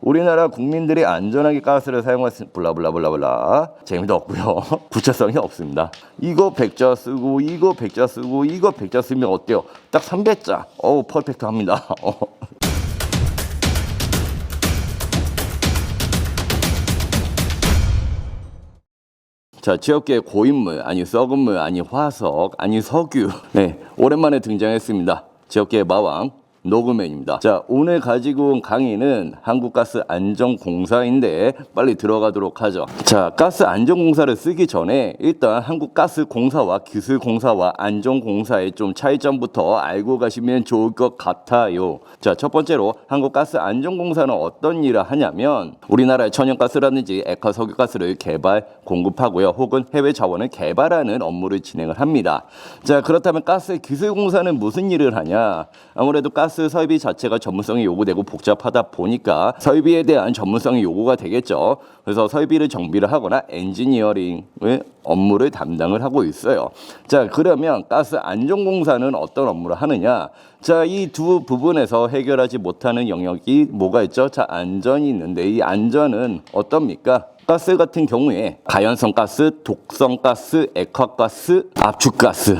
우리나라 국민들이 안전하게 가스를 사용할 수 블라블라블라블라 재미도 없고요. 구체성이 없습니다. 이거 백자 쓰고 이거 백자 쓰고 이거 백자 쓰면 어때요? 딱 300자. 어우 퍼펙트합니다. 어. 자, 지역계 고인물, 아니 썩은 물, 아니 화석, 아니 석유. 네, 오랜만에 등장했습니다. 지역계 마왕 노그맨입니다. 자, 오늘 가지고 온 강의는 한국가스 안전공사인데 빨리 들어가도록 하죠. 자, 가스 안전공사를 쓰기 전에 일단 한국가스공사와 기술공사와 안전공사의 좀 차이점부터 알고 가시면 좋을 것 같아요. 자, 첫 번째로 한국가스 안전공사는 어떤 일을 하냐면 우리나라의 천연가스라든지 액화 석유가스를 개발, 공급하고요. 혹은 해외 자원을 개발하는 업무를 진행을 합니다. 자, 그렇다면 가스 기술공사는 무슨 일을 하냐? 아무래도 가스 설비 자체가 전문성이 요구되고 복잡하다 보니까 설비에 대한 전문성이 요구가 되겠죠. 그래서 설비를 정비를 하거나 엔지니어링의 업무를 담당을 하고 있어요. 자, 그러면 가스 안전공사는 어떤 업무를 하느냐? 자, 이 두 부분에서 해결하지 못하는 영역이 뭐가 있죠? 자, 안전이 있는데 이 안전은 어떻습니까? 가스 같은 경우에 가연성 가스, 독성 가스, 액화가스, 압축 가스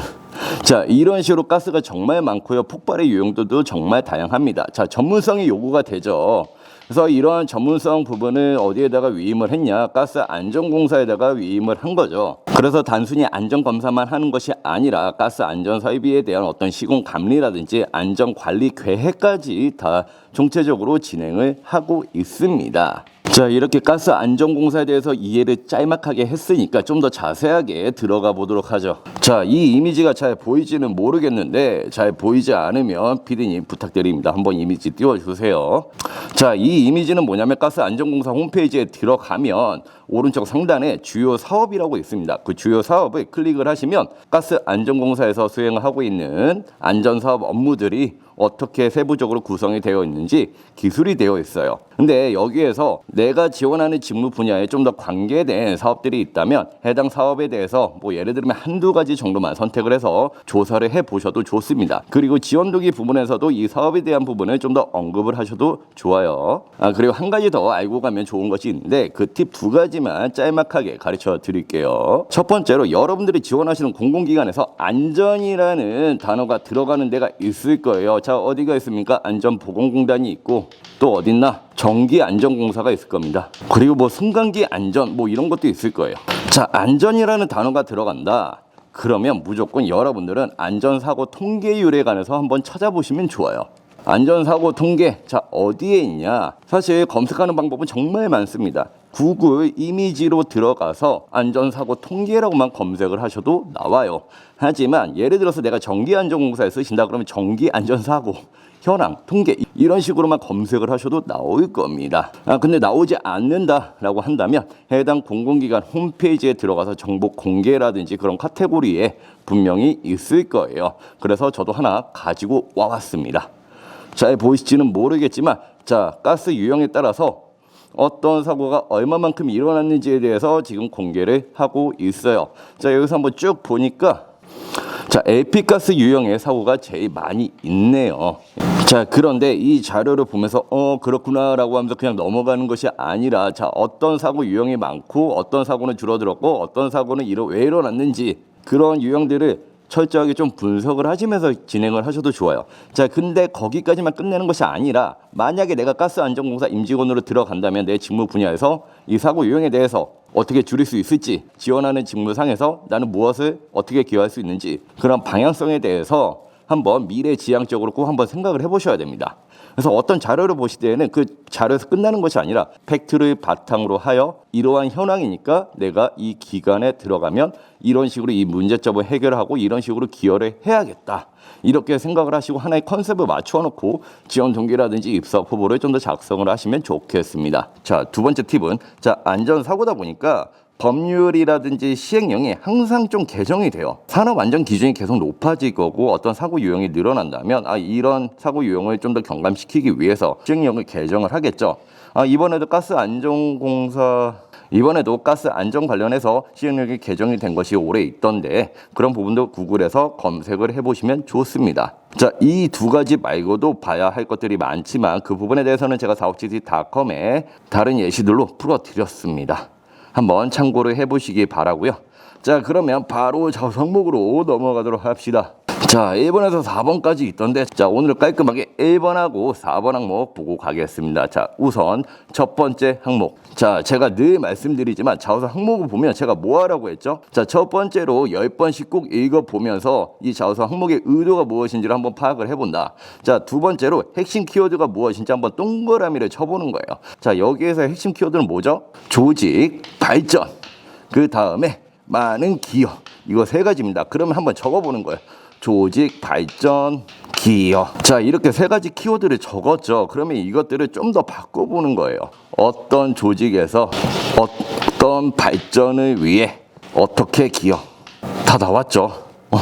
자, 이런 식으로 가스가 정말 많고요. 폭발의 유형들도 정말 다양합니다. 자, 전문성이 요구가 되죠. 그래서 이러한 전문성 부분을 어디에다가 위임을 했냐? 가스 안전공사에다가 위임을 한 거죠. 그래서 단순히 안전 검사만 하는 것이 아니라 가스 안전 설비에 대한 어떤 시공 감리라든지 안전 관리 계획까지 다 총체적으로 진행을 하고 있습니다. 자 이렇게 가스 안전공사에 대해서 이해를 짤막하게 했으니까 좀 더 자세하게 들어가 보도록 하죠. 자 이 이미지가 잘 보이지는 모르겠는데 잘 보이지 않으면 피디님 부탁드립니다. 한번 이미지 띄워주세요. 자 이 이미지는 뭐냐면 가스 안전공사 홈페이지에 들어가면 오른쪽 상단에 주요 사업이라고 있습니다. 그 주요 사업을 클릭을 하시면 가스 안전공사에서 수행을 하고 있는 안전사업 업무들이 어떻게 세부적으로 구성이 되어 있는지 기술이 되어 있어요. 근데 여기에서 내가 지원하는 직무 분야에 좀 더 관계된 사업들이 있다면 해당 사업에 대해서 뭐 예를 들면 한두 가지 정도만 선택을 해서 조사를 해 보셔도 좋습니다. 그리고 지원도기 부분에서도 이 사업에 대한 부분을 좀 더 언급을 하셔도 좋아요. 아, 그리고 한 가지 더 알고 가면 좋은 것이 있는데 그 팁 두 가지만 짤막하게 가르쳐 드릴게요. 첫 번째로 여러분들이 지원하시는 공공기관에서 안전이라는 단어가 들어가는 데가 있을 거예요. 자, 어디가 있습니까? 안전보건공단이 있고 또 어딨나? 전기 안전 공사가 있을 겁니다. 그리고 뭐 승강기 안전 뭐 이런 것도 있을 거예요. 자, 안전이라는 단어가 들어간다. 그러면 무조건 여러분들은 안전사고 통계율에 관해서 한번 찾아보시면 좋아요. 안전사고 통계, 자, 어디에 있냐? 사실 검색하는 방법은 정말 많습니다. 구글 이미지로 들어가서 안전사고 통계라고만 검색을 하셔도 나와요. 하지만 예를 들어서 내가 전기안전공사에 쓰신다 그러면 전기안전사고, 현황, 통계 이런 식으로만 검색을 하셔도 나올 겁니다. 아, 근데 나오지 않는다라고 한다면 해당 공공기관 홈페이지에 들어가서 정보 공개라든지 그런 카테고리에 분명히 있을 거예요. 그래서 저도 하나 가지고 와왔습니다. 잘 보이실지는 모르겠지만 자 가스 유형에 따라서 어떤 사고가 얼마만큼 일어났는지에 대해서 지금 공개를 하고 있어요. 자 여기서 한번 쭉 보니까 자 LP가스 유형의 사고가 제일 많이 있네요. 자 그런데 이 자료를 보면서 어 그렇구나라고 하면서 그냥 넘어가는 것이 아니라 자 어떤 사고 유형이 많고 어떤 사고는 줄어들었고 어떤 사고는 이러 왜 일어났는지 그런 유형들을 철저하게 좀 분석을 하시면서 진행을 하셔도 좋아요. 자, 근데 거기까지만 끝내는 것이 아니라 만약에 내가 가스 안전공사 임직원으로 들어간다면 내 직무 분야에서 이 사고 유형에 대해서 어떻게 줄일 수 있을지 지원하는 직무상에서 나는 무엇을 어떻게 기여할 수 있는지 그런 방향성에 대해서 한번 미래 지향적으로 꼭 한번 생각을 해보셔야 됩니다. 그래서 어떤 자료를 보실 때에는 그 자료에서 끝나는 것이 아니라 팩트를 바탕으로 하여 이러한 현황이니까 내가 이 기관에 들어가면 이런 식으로 이 문제점을 해결하고 이런 식으로 기여를 해야겠다. 이렇게 생각을 하시고 하나의 컨셉을 맞춰 놓고 지원 동기라든지 입사 후보를 좀 더 작성을 하시면 좋겠습니다. 자, 두 번째 팁은 자, 안전사고다 보니까 법률이라든지 시행령이 항상 좀 개정이 돼요. 산업 안전 기준이 계속 높아질 거고 어떤 사고 유형이 늘어난다면 아 이런 사고 유형을 좀 더 경감시키기 위해서 시행령을 개정을 하겠죠. 아 이번에도 가스 안전 공사 이번에도 가스 안전 관련해서 시행령이 개정이 된 것이 올해 있던데 그런 부분도 구글에서 검색을 해보시면 좋습니다. 자, 이 두 가지 말고도 봐야 할 것들이 많지만 그 부분에 대해서는 제가 사업지디닷컴에 다른 예시들로 풀어드렸습니다. 한번 참고를 해보시기 바라고요. 자, 그러면 바로 저 항목으로 넘어가도록 합시다. 자, 1번에서 4번까지 있던데, 자, 오늘 깔끔하게 1번하고 4번 항목 보고 가겠습니다. 자, 우선 첫 번째 항목. 자, 제가 늘 말씀드리지만, 자우서 항목을 보면 제가 뭐 하라고 했죠? 자, 첫 번째로 10번씩 꼭 읽어보면서 이 자우서 항목의 의도가 무엇인지를 한번 파악을 해본다. 자, 두 번째로 핵심 키워드가 무엇인지 한번 동그라미를 쳐보는 거예요. 자, 여기에서 핵심 키워드는 뭐죠? 조직, 발전. 그 다음에 많은 기여. 이거 세 가지입니다. 그러면 한번 적어보는 거예요. 조직, 발전, 기여. 자, 이렇게 세 가지 키워드를 적었죠. 그러면 이것들을 좀 더 바꿔보는 거예요. 어떤 조직에서 어떤 발전을 위해 어떻게 기여. 다 나왔죠. 어,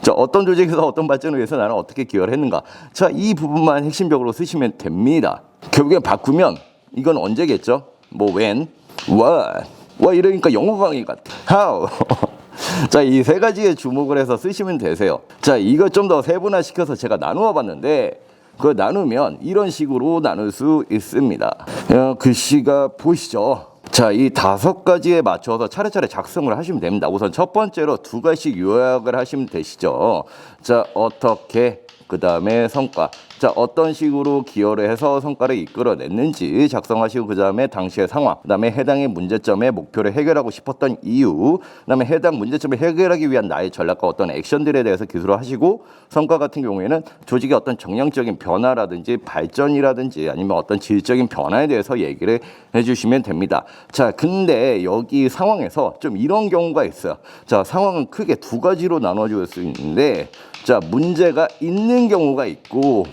자, 어떤 조직에서 어떤 발전을 위해서 나는 어떻게 기여를 했는가. 자, 이 부분만 핵심적으로 쓰시면 됩니다. 결국에 바꾸면 이건 언제겠죠? 뭐 when, what. 와 이러니까 영어 강의 같아. How. 자, 이 세 가지에 주목을 해서 쓰시면 되세요. 자, 이거 좀 더 세분화 시켜서 제가 나누어 봤는데 그걸 나누면 이런 식으로 나눌 수 있습니다. 어, 글씨가 보이시죠? 자, 이 다섯 가지에 맞춰서 차례차례 작성을 하시면 됩니다. 우선 첫 번째로 두 가지씩 요약을 하시면 되시죠. 자, 어떻게 그 다음에 성과. 자, 어떤 식으로 기여를 해서 성과를 이끌어냈는지 작성하시고, 그 다음에 당시의 상황, 그 다음에 해당의 문제점의 목표를 해결하고 싶었던 이유, 그 다음에 해당 문제점을 해결하기 위한 나의 전략과 어떤 액션들에 대해서 기술을 하시고, 성과 같은 경우에는 조직의 어떤 정량적인 변화라든지 발전이라든지 아니면 어떤 질적인 변화에 대해서 얘기를 해주시면 됩니다. 자, 근데 여기 상황에서 좀 이런 경우가 있어요. 자, 상황은 크게 두 가지로 나눠질 수 있는데, 자, 문제가 있는 경우가 있고,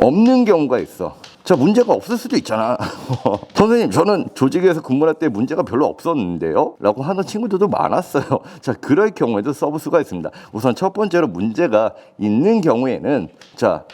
없는 경우가 있어. 자, 문제가 없을 수도 있잖아. 선생님, 저는 조직에서 근무할 때 문제가 별로 없었는데요? 라고 하는 친구들도 많았어요. 자, 그럴 경우에도 써볼 수가 있습니다. 우선 첫 번째로 문제가 있는 경우에는, 자,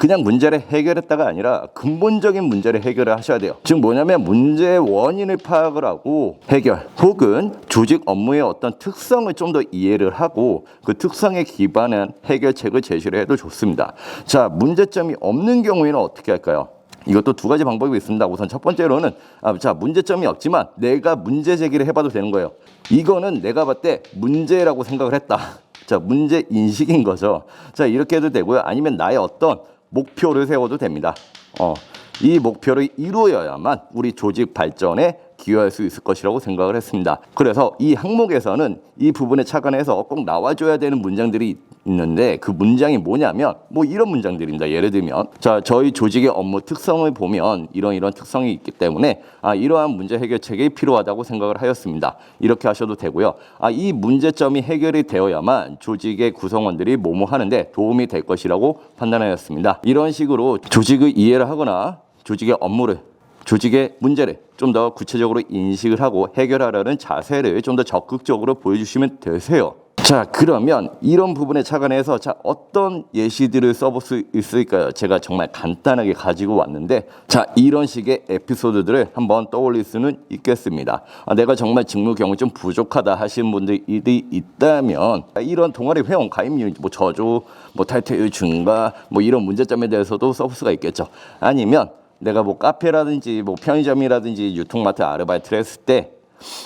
그냥 문제를 해결했다가 아니라 근본적인 문제를 해결을 하셔야 돼요. 즉 뭐냐면 문제의 원인을 파악을 하고 해결 혹은 조직 업무의 어떤 특성을 좀 더 이해를 하고 그 특성에 기반한 해결책을 제시를 해도 좋습니다. 자, 문제점이 없는 경우에는 어떻게 할까요? 이것도 두 가지 방법이 있습니다. 우선 첫 번째로는 아, 자 문제점이 없지만 내가 문제 제기를 해봐도 되는 거예요. 이거는 내가 봤을 때 문제라고 생각을 했다. 자 문제 인식인 거죠. 자 이렇게 해도 되고요. 아니면 나의 어떤 목표를 세워도 됩니다. 어, 이 목표를 이루어야만 우리 조직 발전에 기여할 수 있을 것이라고 생각을 했습니다. 그래서 이 항목에서는 이 부분에 착안해서 꼭 나와줘야 되는 문장들이 있는데 그 문장이 뭐냐면 뭐 이런 문장들입니다. 예를 들면 자 저희 조직의 업무 특성을 보면 이런 이런 특성이 있기 때문에 아 이러한 문제 해결책이 필요하다고 생각을 하였습니다. 이렇게 하셔도 되고요. 아 이 문제점이 해결이 되어야만 조직의 구성원들이 뭐뭐 하는데 도움이 될 것이라고 판단하였습니다. 이런 식으로 조직을 이해를 하거나 조직의 업무를 조직의 문제를 좀 더 구체적으로 인식을 하고 해결하려는 자세를 좀 더 적극적으로 보여주시면 되세요. 자, 그러면 이런 부분에 착안해서 자, 어떤 예시들을 써볼 수 있을까요? 제가 정말 간단하게 가지고 왔는데 자, 이런 식의 에피소드들을 한번 떠올릴 수는 있겠습니다. 아, 내가 정말 직무 경험이 좀 부족하다 하시는 분들이 있다면 이런 동아리 회원 가입률 뭐 저조, 뭐 탈퇴율 증가, 뭐 이런 문제점에 대해서도 써볼 수가 있겠죠. 아니면 내가 뭐 카페라든지 뭐 편의점이라든지 유통마트 아르바이트를 했을 때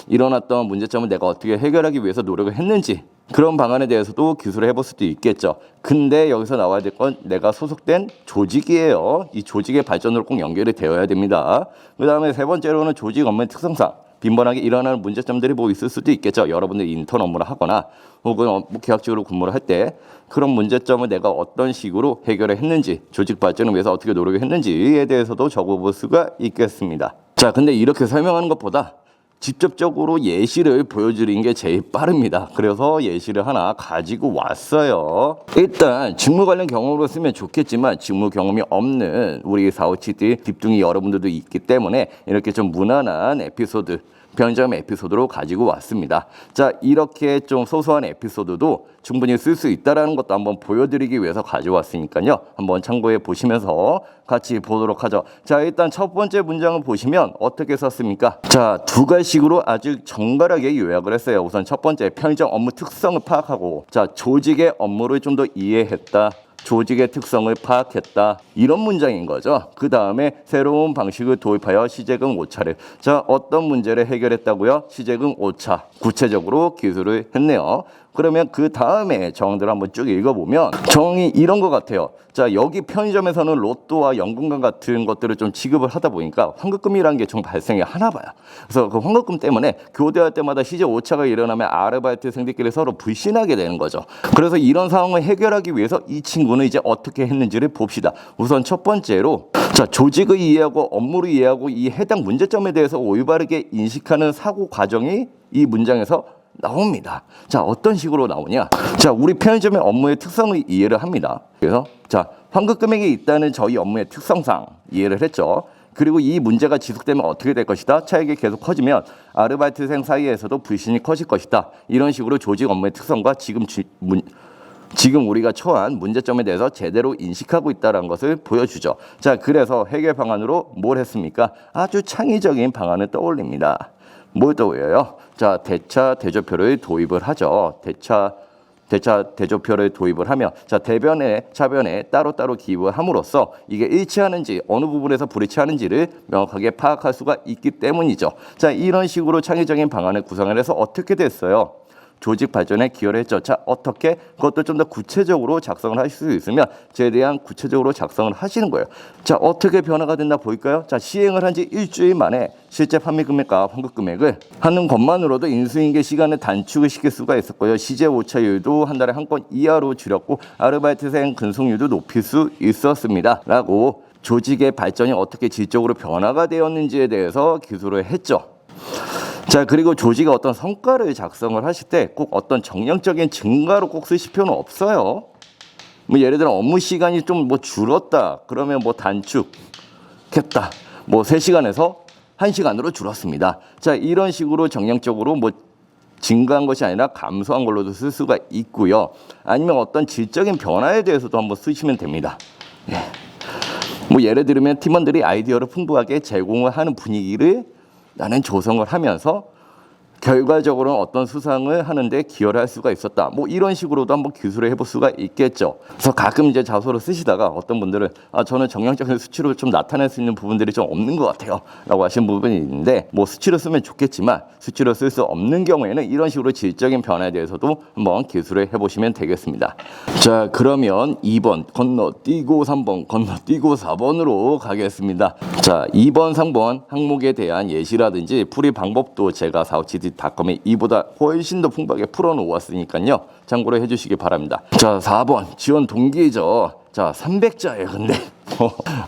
일어났던 문제점을 내가 어떻게 해결하기 위해서 노력을 했는지 그런 방안에 대해서도 기술을 해볼 수도 있겠죠. 근데 여기서 나와야 될 건 내가 소속된 조직이에요. 이 조직의 발전으로 꼭 연결이 되어야 됩니다. 그 다음에 세 번째로는 조직 업무의 특성상 빈번하게 일어나는 문제점들이 뭐 있을 수도 있겠죠. 여러분들이 인턴 업무를 하거나 혹은 뭐 계약직으로 근무를 할 때 그런 문제점을 내가 어떤 식으로 해결을 했는지 조직 발전을 위해서 어떻게 노력을 했는지에 대해서도 적어볼 수가 있겠습니다. 자, 근데 이렇게 설명하는 것보다 직접적으로 예시를 보여드리는 게 제일 빠릅니다. 그래서 예시를 하나 가지고 왔어요. 일단 직무 관련 경험으로 쓰면 좋겠지만 직무 경험이 없는 우리 사우치들 딥둥이 여러분들도 있기 때문에 이렇게 좀 무난한 에피소드 편의점 에피소드로 가지고 왔습니다. 자, 이렇게 좀 소소한 에피소드도 충분히 쓸 수 있다라는 것도 한번 보여드리기 위해서 가져왔으니까요. 한번 참고해 보시면서 같이 보도록 하죠. 자, 일단 첫 번째 문장을 보시면 어떻게 썼습니까? 자, 두 가지식으로 아주 정갈하게 요약을 했어요. 우선 첫 번째 편의점 업무 특성을 파악하고, 자, 조직의 업무를 좀 더 이해했다. 조직의 특성을 파악했다. 이런 문장인 거죠. 그 다음에 새로운 방식을 도입하여 시제금 오차를. 자, 어떤 문제를 해결했다고요? 시제금 오차. 구체적으로 기술을 했네요. 그러면 그 다음에 정들을 한번 쭉 읽어보면 정이 이런 것 같아요. 자, 여기 편의점에서는 로또와 연금과 같은 것들을 좀 지급을 하다 보니까 환급금이라는 게 좀 발생이 하나 봐요. 그래서 그 환급금 때문에 교대할 때마다 시제 오차가 일어나면 아르바이트생들끼리 서로 불신하게 되는 거죠. 그래서 이런 상황을 해결하기 위해서 이 친구 는 이제 어떻게 했는지를 봅시다. 우선 첫 번째로 자, 조직을 이해하고 업무를 이해하고 이 해당 문제점에 대해서 올바르게 인식하는 사고 과정이 이 문장에서 나옵니다. 자, 어떤 식으로 나오냐? 자, 우리 편의점의 업무의 특성을 이해를 합니다. 그래서 자, 환급 금액이 있다는 저희 업무의 특성상 이해를 했죠. 그리고 이 문제가 지속되면 어떻게 될 것이다? 차익이 계속 커지면 아르바이트생 사이에서도 불신이 커질 것이다. 이런 식으로 조직 업무의 특성과 지금 지, 문, 지금 우리가 처한 문제점에 대해서 제대로 인식하고 있다는 것을 보여주죠. 자, 그래서 해결 방안으로 뭘 했습니까? 아주 창의적인 방안을 떠올립니다. 뭘 떠올려요? 자, 대차 대조표를 도입을 하죠. 대차 대차 대조표를 도입을 하며 자 대변에 차변에 따로따로 기입함으로써 이게 일치하는지 어느 부분에서 불일치하는지를 명확하게 파악할 수가 있기 때문이죠. 자 이런 식으로 창의적인 방안을 구성을 해서 어떻게 됐어요? 조직 발전에 기여를 했죠. 자, 어떻게 그것도 좀 더 구체적으로 작성을 하실 수 있으면 최대한 구체적으로 작성을 하시는 거예요. 자, 어떻게 변화가 됐나 볼까요? 자, 시행을 한 지 일주일 만에 실제 판매 금액과 환급 금액을 하는 것만으로도 인수인계 시간을 단축을 시킬 수가 있었고요. 시제 오차율도 한 달에 한 건 이하로 줄였고 아르바이트생 근속률도 높일 수 있었습니다. 라고 조직의 발전이 어떻게 질적으로 변화가 되었는지에 대해서 기술을 했죠. 자 그리고 조직이 어떤 성과를 작성을 하실 때 꼭 어떤 정량적인 증가로 꼭 쓰실 필요는 없어요. 뭐 예를 들어 업무 시간이 좀 뭐 줄었다 그러면 뭐 단축했다 뭐 3시간에서 1시간으로 줄었습니다. 자 이런 식으로 정량적으로 뭐 증가한 것이 아니라 감소한 걸로도 쓸 수가 있고요. 아니면 어떤 질적인 변화에 대해서도 한번 쓰시면 됩니다. 예. 뭐 예를 들면 팀원들이 아이디어를 풍부하게 제공을 하는 분위기를 나는 조성을 하면서 결과적으로는 어떤 수상을 하는데 기여를 할 수가 있었다. 뭐 이런 식으로도 한번 기술을 해볼 수가 있겠죠. 그래서 가끔 이제 자소를 쓰시다가 어떤 분들은 아 저는 정량적인 수치로 좀 나타낼 수 있는 부분들이 좀 없는 것 같아요.라고 하시는 부분이 있는데 뭐 수치로 쓰면 좋겠지만 수치로 쓸 수 없는 경우에는 이런 식으로 질적인 변화에 대해서도 한번 기술을 해보시면 되겠습니다. 자 그러면 2번 건너뛰고 3번 건너뛰고 4번으로 가겠습니다. 자 2번 3번 항목에 대한 예시라든지 풀이 방법도 제가 사우치디 닷컴에 이보다 훨씬 더 풍부하게 풀어놓았으니까요. 참고로 해주시기 바랍니다. 자, 4번 지원 동기죠. 자, 300자예요. 근데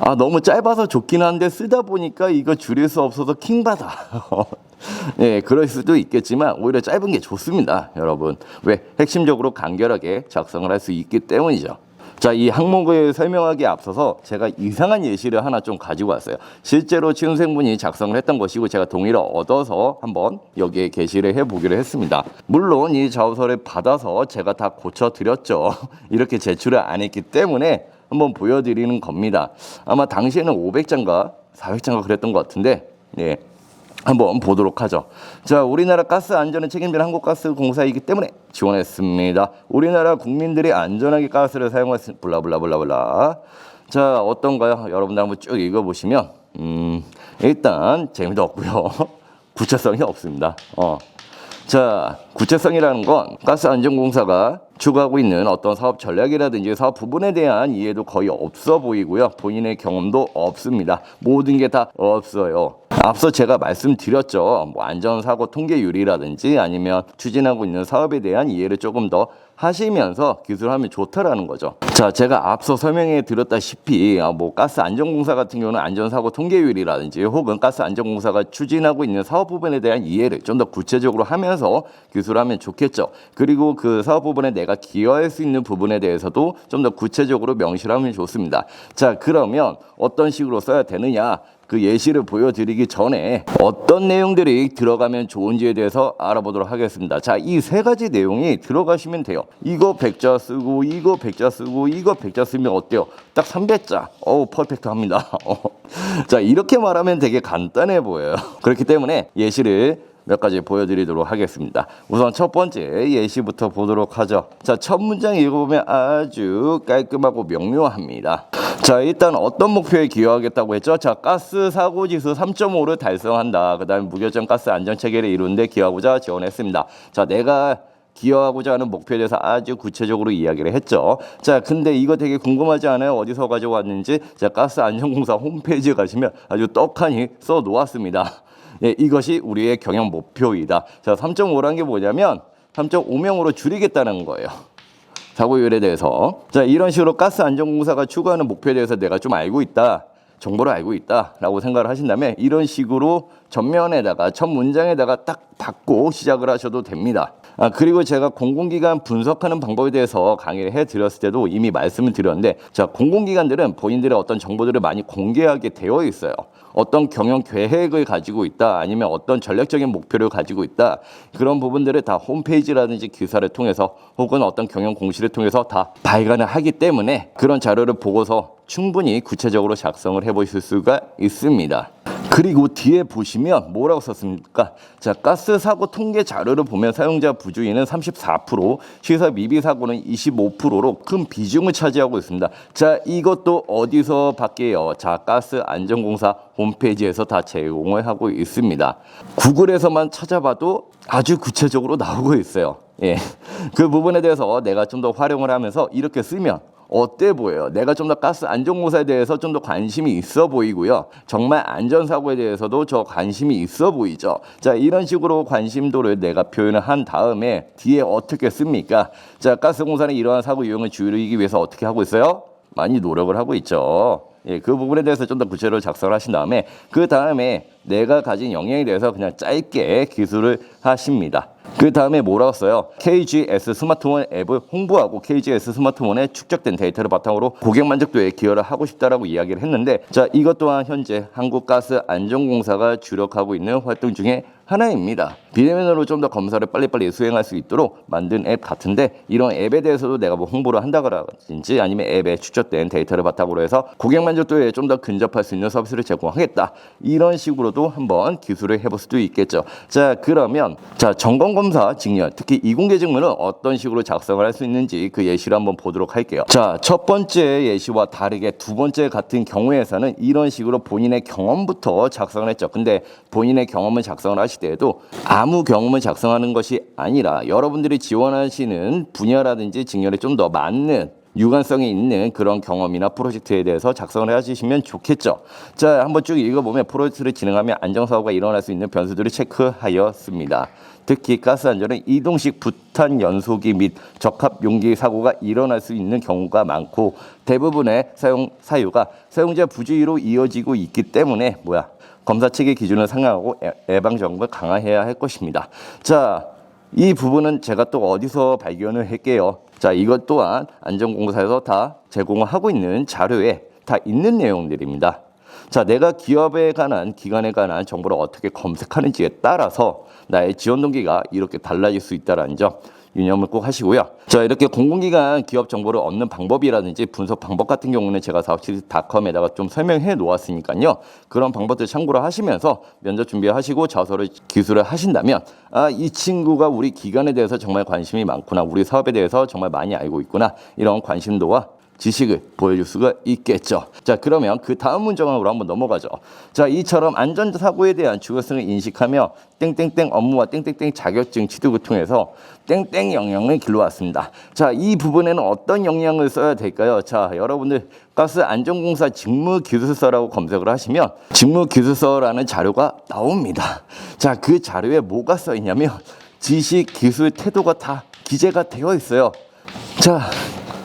아 너무 짧아서 좋긴 한데 쓰다 보니까 이거 줄일 수 없어서 킹 받아. 네, 그럴 수도 있겠지만 오히려 짧은 게 좋습니다, 여러분. 왜 핵심적으로 간결하게 작성을 할 수 있기 때문이죠. 자, 이 항목을 설명하기에 앞서서 제가 이상한 예시를 하나 좀 가지고 왔어요. 실제로 취준생분이 작성을 했던 것이고 제가 동의를 얻어서 한번 여기에 게시를 해보기로 했습니다. 물론 이 자소서를 받아서 제가 다 고쳐드렸죠. 이렇게 제출을 안 했기 때문에 한번 보여드리는 겁니다. 아마 당시에는 500장가 400장가 그랬던 것 같은데, 예. 한번 보도록 하죠. 자, 우리나라 가스 안전을 책임지는 한국가스공사이기 때문에 지원했습니다. 우리나라 국민들이 안전하게 가스를 사용할 수 블라블라블라블라. 자, 어떤가요? 여러분들 한번 쭉 읽어보시면 음, 일단 재미도 없고요. 구체성이 없습니다. 어. 자, 구체성이라는 건 가스안전공사가 추구하고 있는 어떤 사업 전략이라든지 사업 부분에 대한 이해도 거의 없어 보이고요. 본인의 경험도 없습니다. 모든 게 다 없어요. 앞서 제가 말씀드렸죠. 뭐 안전사고 통계율이라든지 아니면 추진하고 있는 사업에 대한 이해를 조금 더 하시면서 기술하면 좋다라는 거죠. 자, 제가 앞서 설명해 드렸다시피 아, 뭐 가스 안전공사 같은 경우는 안전사고 통계율이라든지 혹은 가스 안전공사가 추진하고 있는 사업 부분에 대한 이해를 좀 더 구체적으로 하면서 기술하면 좋겠죠. 그리고 그 사업 부분에 내가 기여할 수 있는 부분에 대해서도 좀 더 구체적으로 명시하면 좋습니다. 자, 그러면 어떤 식으로 써야 되느냐? 그 예시를 보여드리기 전에 어떤 내용들이 들어가면 좋은지에 대해서 알아보도록 하겠습니다. 자, 이 세 가지 내용이 들어가시면 돼요. 이거 백자 쓰고, 이거 백자 쓰고, 이거 백자 쓰면 어때요? 딱 300자. 어우, 퍼펙트 합니다. 어. 자, 이렇게 말하면 되게 간단해 보여요. 그렇기 때문에 예시를 몇 가지 보여드리도록 하겠습니다. 우선 첫 번째 예시부터 보도록 하죠. 자, 첫 문장 읽어보면 아주 깔끔하고 명료합니다. 자, 일단 어떤 목표에 기여하겠다고 했죠? 자, 가스 사고 지수 3.5를 달성한다. 그 다음에 무결점 가스 안전 체계를 이루는데 기여하고자 지원했습니다. 자, 내가 기여하고자 하는 목표에 대해서 아주 구체적으로 이야기를 했죠. 자, 근데 이거 되게 궁금하지 않아요? 어디서 가져왔는지? 자, 가스 안전공사 홈페이지에 가시면 아주 떡하니 써 놓았습니다. 예, 이것이 우리의 경영 목표이다. 자, 3.5란 게 뭐냐면 3.5명으로 줄이겠다는 거예요. 사고율에 대해서. 자, 이런 식으로 가스 안전공사가 추구하는 목표에 대해서 내가 좀 알고 있다. 정보를 알고 있다라고 생각을 하신다면 이런 식으로 전면에다가 첫 문장에다가 딱 받고 시작을 하셔도 됩니다. 아, 그리고 제가 공공기관 분석하는 방법에 대해서 강의를 해드렸을 때도 이미 말씀을 드렸는데, 자, 공공기관들은 본인들의 어떤 정보들을 많이 공개하게 되어 있어요. 어떤 경영 계획을 가지고 있다, 아니면 어떤 전략적인 목표를 가지고 있다, 그런 부분들을 다 홈페이지라든지 기사를 통해서 혹은 어떤 경영 공시를 통해서 다 발간을 하기 때문에 그런 자료를 보고서 충분히 구체적으로 작성을 해보실 수가 있습니다. 그리고 뒤에 보시면 뭐라고 썼습니까? 자, 가스 사고 통계 자료를 보면 사용자 부주의는 34%, 시설 미비 사고는 25%로 큰 비중을 차지하고 있습니다. 자, 이것도 어디서 받게요? 자, 가스 안전공사 홈페이지에서 다 제공을 하고 있습니다. 구글에서만 찾아봐도 아주 구체적으로 나오고 있어요. 예. 그 부분에 대해서 내가 좀 더 활용을 하면서 이렇게 쓰면 어때 보여요? 내가 좀 더 가스 안전공사에 대해서 좀 더 관심이 있어 보이고요. 정말 안전사고에 대해서도 저 관심이 있어 보이죠. 자, 이런 식으로 관심도를 내가 표현을 한 다음에 뒤에 어떻게 씁니까? 자, 가스공사는 이러한 사고 유형을 줄이기 위해서 어떻게 하고 있어요? 많이 노력을 하고 있죠. 예, 그 부분에 대해서 좀 더 구체적으로 작성을 하신 다음에 그 다음에 내가 가진 역량에 대해서 그냥 짧게 기술을 하십니다. 그 다음에 뭐라고 써요? KGS 스마트폰 앱을 홍보하고 KGS 스마트폰에 축적된 데이터를 바탕으로 고객 만족도에 기여를 하고 싶다라고 이야기를 했는데 자 이것 또한 현재 한국가스 안전공사가 주력하고 있는 활동 중에 하나입니다. 비대면으로 좀 더 검사를 빨리빨리 수행할 수 있도록 만든 앱 같은데 이런 앱에 대해서도 내가 뭐 홍보를 한다든지 아니면 앱에 축적된 데이터를 바탕으로 해서 고객 만족도에 좀 더 근접할 수 있는 서비스를 제공하겠다. 이런 식으로도 한번 기술을 해볼 수도 있겠죠. 자 그러면 자 점검 검사 직렬 특히 이공개 직무는 어떤 식으로 작성을 할 수 있는지 그 예시를 한번 보도록 할게요. 자 첫 번째 예시와 다르게 두 번째 같은 경우에서는 이런 식으로 본인의 경험부터 작성을 했죠. 근데 본인의 경험을 작성을 하실 때에도 아무 경험을 작성하는 것이 아니라 여러분들이 지원하시는 분야라든지 직렬에 좀 더 맞는 유관성이 있는 그런 경험이나 프로젝트에 대해서 작성을 해주시면 좋겠죠. 자, 한번 쭉 읽어보면 프로젝트를 진행하며 안정사고가 일어날 수 있는 변수들을 체크하였습니다. 특히 가스 안전은 이동식 부탄 연소기 및 적합 용기 사고가 일어날 수 있는 경우가 많고 대부분의 사용 사유가 사용자 부주의로 이어지고 있기 때문에 뭐야 검사 체계 기준을 상향하고 예- 예방 정보를 강화해야 할 것입니다. 자, 이 부분은 제가 또 어디서 발견을 할게요. 자, 이것 또한 안전공사에서 다 제공을 하고 있는 자료에 다 있는 내용들입니다. 자, 내가 기업에 관한 기관에 관한 정보를 어떻게 검색하는지에 따라서 나의 지원 동기가 이렇게 달라질 수 있다라는 점 유념을 꼭 하시고요. 자, 이렇게 공공기관 기업 정보를 얻는 방법이라든지 분석 방법 같은 경우는 제가 사업시리닷컴에다가 좀 설명해 놓았으니까요. 그런 방법들 참고를 하시면서 면접 준비하시고 자소를 기술을 하신다면 아, 이 친구가 우리 기관에 대해서 정말 관심이 많구나. 우리 사업에 대해서 정말 많이 알고 있구나. 이런 관심도와 지식을 보여줄 수가 있겠죠. 자, 그러면 그 다음 문장으로 한번 넘어가죠. 자, 이처럼 안전사고에 대한 중요성을 인식하며 땡땡땡 업무와 땡땡땡 자격증 취득을 통해서 땡땡 영향을 길러왔습니다. 자, 이 부분에는 어떤 영향을 써야 될까요? 자, 여러분들 가스 안전공사 직무 기술서라고 검색을 하시면 직무 기술서라는 자료가 나옵니다. 자, 그 자료에 뭐가 써 있냐면 지식, 기술, 태도가 다 기재가 되어 있어요. 자,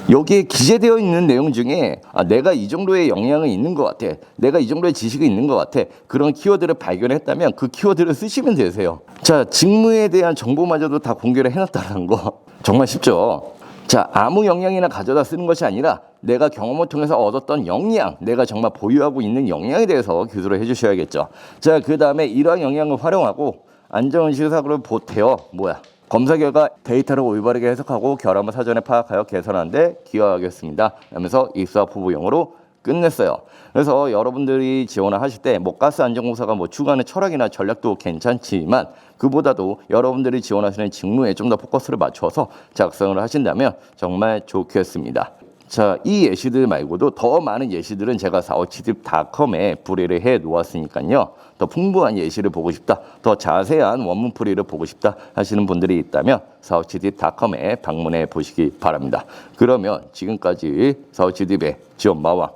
여기에 기재되어 있는 내용 중에 아, 내가 이 정도의 역량이 있는 것 같아. 내가 이 정도의 지식이 있는 것 같아. 그런 키워드를 발견했다면 그 키워드를 쓰시면 되세요. 자, 직무에 대한 정보마저도 다 공개를 해놨다는 거. 정말 쉽죠? 자, 아무 역량이나 가져다 쓰는 것이 아니라 내가 경험을 통해서 얻었던 역량, 내가 정말 보유하고 있는 역량에 대해서 교수를 해주셔야겠죠. 자, 그 다음에 이러한 역량을 활용하고 안전의식 사고를 보태어 뭐야? 검사 결과 데이터를 올바르게 해석하고 결함을 사전에 파악하여 개선하는데 기여하겠습니다. 하면서 입사 후보용으로 끝냈어요. 그래서 여러분들이 지원을 하실 때 뭐 가스 안전공사가 뭐 추구하는 철학이나 전략도 괜찮지만 그보다도 여러분들이 지원하시는 직무에 좀 더 포커스를 맞춰서 작성을 하신다면 정말 좋겠습니다. 자, 이 예시들 말고도 더 많은 예시들은 제가 45치집닷컴에 풀이를 해 놓았으니까요. 더 풍부한 예시를 보고 싶다, 더 자세한 원문 풀이를 보고 싶다 하시는 분들이 있다면 45치집닷컴에 방문해 보시기 바랍니다. 그러면 지금까지 45치집의 지원 마왕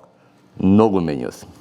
노구맨이었습니다.